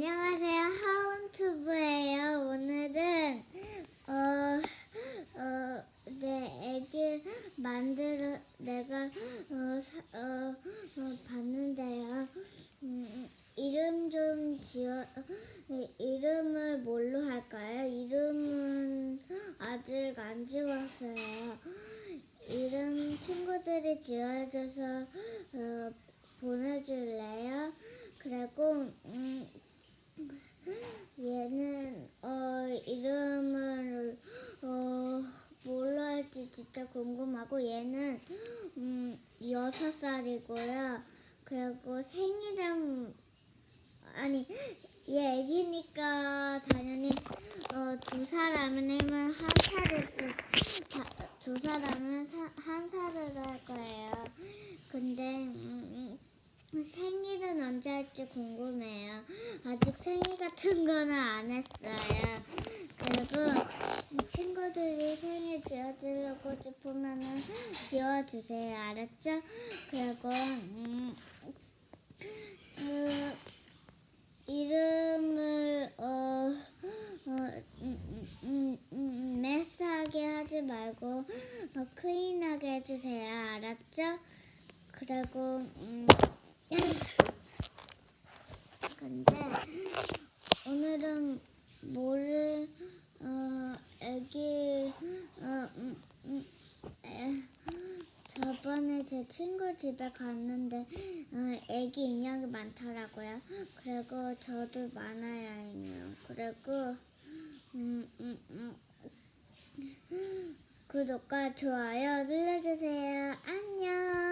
안녕하세요. 하운투브예요. 오늘은 어, 어, 내 애기 만들어 내가 어, 사- 어, 어, 봤는데요. 음, 이름 좀 지어 네, 이름을 뭘로 할까요? 이름은 아직 안 지웠어요. 이름 친구들이 지어줘서 어, 보내줄래요? 그리고 음, 얘는 어, 이름을 어, 뭘로 할지 진짜 궁금하고 얘는 음, 여섯 살이고요. 그리고 생일은 아니 얘 애기니까 당연히 어, 두 사람이면 한 살을 다- 두 사람은 사- 한 살을 할 거예요. 근데 음, 음, 생일은 언제 할지 궁금해요. 아직 생일 같은 거는 안 했어요. 그리고 지어주려고 싶으면은 지어주세요. 알았죠? 그리고 음, 그 이름을 어, 어 음, 음, 음, 메스하게 하지 말고 어, 클린하게 해주세요. 알았죠? 그리고 음, 근데 오늘은 뭐를 어 애기 어 음, 음, 에, 저번에 제 친구 집에 갔는데 어, 애기 인형이 많더라고요. 그리고 저도 많아요 인형. 그리고 음, 음, 음. 구독과 좋아요 눌러주세요. 안녕.